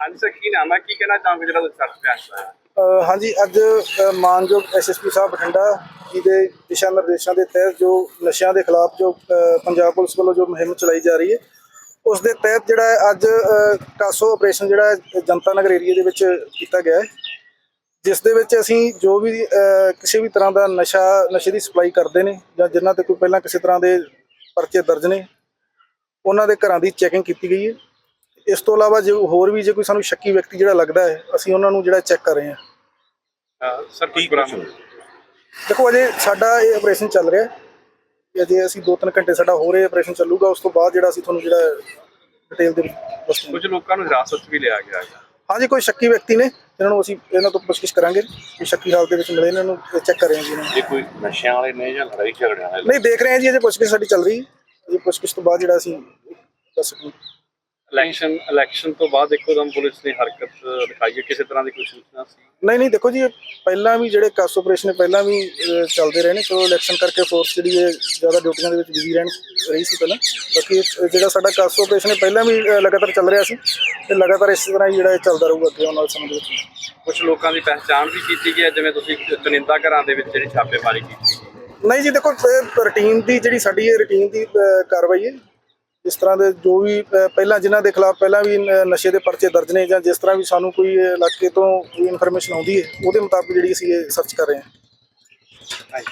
ਹਾਂਜੀ ਸਰ ਕੀ ਨਾਮ ਹੈ? ਕੀ ਕਹਿਣਾ ਚਾਹੋਗੇ ਜਿਹੜਾ ਤੁਸੀਂ ਸਰਚ ਤੇ ਆਇਆ ਅ, ਹਾਂਜੀ ਅੱਜ ਅ, ਮਾਨਯੋਗ ਐਸਐਸਪੀ ਸਾਹਿਬ ਬਠਿੰਡਾ ਜੀ ਦੇ ਦਿਸ਼ਾ ਨਿਰਦੇਸ਼ਾਂ ਦੇ ਤਹਿਤ ਜੋ ਨਸ਼ਿਆਂ ਦੇ ਖਿਲਾਫ ਜੋ ਅ, ਪੰਜਾਬ ਪੁਲਿਸ ਵੱਲੋਂ ਜੋ ਮੁਹਿੰਮ ਚਲਾਈ ਜਾ ਰਹੀ ਹੈ ਉਸ ਦੇ ਤਹਿਤ ਜਿਹੜਾ ਹੈ ਅੱਜ ਅ, ਕਾਸੋ ਆਪਰੇਸ਼ਨ ਜਿਹੜਾ ਹੈ ਜਨਤਾ ਨਗਰ ਏਰੀਆ ਦੇ ਵਿੱਚ ਕੀਤਾ ਗਿਆ ਹੈ ਜਿਸ ਦੇ ਵਿੱਚ ਅਸੀਂ ਜੋ ਵੀ ਅ, ਕਿਸੇ ਵੀ ਤਰ੍ਹਾਂ ਦਾ ਨਸ਼ਾ ਨਸ਼ੇ ਦੀ ਸਪਲਾਈ ਕਰਦੇ ਨੇ ਜਾਂ ਜਿਨ੍ਹਾਂ ਤੇ ਕੋਈ ਪਹਿਲਾਂ ਕਿਸੇ ਤਰ੍ਹਾਂ ਦੇ ਪਰਚੇ ਦਰਜ ਨੇ ਉਹਨਾਂ ਦੇ ਘਰਾਂ ਦੀ ਚੈਕਿੰਗ ਕੀਤੀ ਗਈ ਹੈ। ਇਸ ਤੋਂ ਇਲਾਵਾ ਜੇ ਹੋਰ ਵੀ ਜੇ ਕੋਈ ਸਾਨੂੰ ਸ਼ੱਕੀ ਵਿਅਕਤੀ ਜਿਹੜਾ ਲੱਗਦਾ ਹੈ ਅਸੀਂ ਉਹਨਾਂ ਨੂੰ ਜਿਹੜਾ ਚੈੱਕ ਕਰ ਰਹੇ ਹਾਂ। ਸਰ ਕੀ ਬਰਾਮਦ ਦੇਖੋ ਅਜੇ ਸਾਡਾ ਇਹ ਆਪਰੇਸ਼ਨ ਚੱਲ ਰਿਹਾ ਹੈ। ਅਜੇ ਅਸੀਂ 2-3 ਘੰਟੇ ਸਾਡਾ ਹੋਰ ਇਹ ਆਪਰੇਸ਼ਨ ਚੱਲੂਗਾ ਉਸ ਤੋਂ ਬਾਅਦ ਜਿਹੜਾ ਅਸੀਂ ਤੁਹਾਨੂੰ ਜਿਹੜਾ ਡਿਟੇਲ ਦੇ ਕੁਝ ਲੋਕਾਂ ਨੂੰ ਹਿਰਾਸਤ ਵੀ ਲਿਆ ਗਿਆ ਹੈ। ਹਾਂਜੀ ਕੋਈ ਸ਼ੱਕੀ ਵਿਅਕਤੀ ਨੇ ਜਿਹਨਾਂ ਨੂੰ ਅਸੀਂ ਇਹਨਾਂ ਤੋਂ ਪੁੱਛਗਿੱਛ ਕਰਾਂਗੇ ਕਿ ਸ਼ੱਕੀ ਹਾਲਤ ਦੇ ਵਿੱਚ ਮਿਲੇ ਇਹਨਾਂ ਨੂੰ ਚੈੱਕ ਕਰ ਰਹੇ ਹਾਂ ਜੀ ਇਹਨਾਂ ਨੂੰ। ਇਹ ਕੋਈ ਨਸ਼ਿਆਂ ਵਾਲੇ ਨੇ ਜਾਂ ਲੜਾਈ ਝਗੜਿਆਂ ਵਾਲੇ? ਨਹੀਂ ਦੇਖ ਰਹੇ ਹਾਂ ਜੀ ਅਜੇ ਪੁੱਛਗਿੱਛ ਸਾਡੀ ਚੱਲ ਰਹੀ। ਹੈ ਅਜੇ ਪੁੱਛਗਿੱਛ ਤੋਂ ਬਾਅਦ ਜਿਹੜਾ ਅਸੀਂ ਦੱਸ ਸਕਦੇ ਹਾਂ। ਇਲੈਕਸ਼ਨ ਇਲੈਕਸ਼ਨ ਤੋਂ ਬਾਅਦ ਇੱਕੋ ਦਮ ਪੁਲਿਸ ਨੇ ਹਰਕਤ ਦਿਖਾਈ ਹੈ। ਕਿਸੇ ਤਰ੍ਹਾਂ ਦੀ ਕੋਈ ਸੂਚਨਾ ਸੀ? ਨਹੀਂ ਨਹੀਂ ਦੇਖੋ ਜੀ ਇਹ ਪਹਿਲਾਂ ਵੀ ਜਿਹੜੇ ਕਾਸ ਆਪਰੇਸ਼ਨ ਪਹਿਲਾਂ ਵੀ ਅਹ, ਚੱਲਦੇ ਰਹੇ ਨੇ। ਚਲੋ ਇਲੈਕਸ਼ਨ ਕਰਕੇ ਫੋਰਸ ਜਿਹੜੀ ਹੈ ਜ਼ਿਆਦਾ ਡਿਊਟੀਆਂ ਦੇ ਵਿੱਚ ਬਿਜ਼ੀ ਰਹਿਣ ਰਹੀ ਸੀ ਪਹਿਲਾਂ। ਬਾਕੀ ਇਹ ਜਿਹੜਾ ਸਾਡਾ ਕਾਸ ਆਪਰੇਸ਼ਨ ਹੈ ਪਹਿਲਾਂ ਵੀ ਅਹ, ਲਗਾਤਾਰ ਚੱਲ ਰਿਹਾ ਸੀ ਤੇ ਲਗਾਤਾਰ ਇਸੇ ਤਰ੍ਹਾਂ ਹੀ ਜਿਹੜਾ ਇਹ ਚੱਲਦਾ ਰਹੂਗਾ ਅੱਗੇ ਆਉਣ ਵਾਲੇ ਸਮੇਂ ਦੇ ਵਿੱਚ। ਕੁਝ ਲੋਕਾਂ ਦੀ ਪਹਿਚਾਣ ਵੀ ਕੀਤੀ ਗਈ ਹੈ ਜਿਵੇਂ ਤੁਸੀਂ ਚੁਣਿੰਦਾ ਘਰਾਂ ਦੇ ਵਿੱਚ ਜਿਹੜੀ ਛਾਪੇਮਾਰੀ ਕੀਤੀ ਨਹੀਂ ਜੀ ਦੇਖੋ ਰੁਟੀਨ ਦੀ ਜਿਹੜੀ ਸਾਡੀ ਇਹ ਰੁਟੀਨ ਦੀ ਅਹ, ਕਾਰਵਾਈ ਹੈ ਇਸ ਤਰ੍ਹਾਂ ਦੇ ਜੋ ਵੀ ਅਹ, ਪਹਿਲਾਂ ਜਿਨ੍ਹਾਂ ਦੇ ਖਿਲਾਫ ਪਹਿਲਾਂ ਵੀ ਨਸ਼ੇ ਦੇ ਪਰਚੇ ਦਰਜ ਨੇ ਜਾਂ ਜਿਸ ਤਰ੍ਹਾਂ ਵੀ ਸਾਨੂੰ ਕੋਈ ਇਲਾਕੇ ਤੋਂ ਕੋਈ ਇਨਫੋਰਮੇਸ਼ਨ ਆਉਂਦੀ ਹੈ ਉਹਦੇ ਮੁਤਾਬਕ ਜਿਹੜੀ ਅਸੀਂ ਇਹ ਸਰਚ ਕਰ ਰਹੇ ਹਾਂ।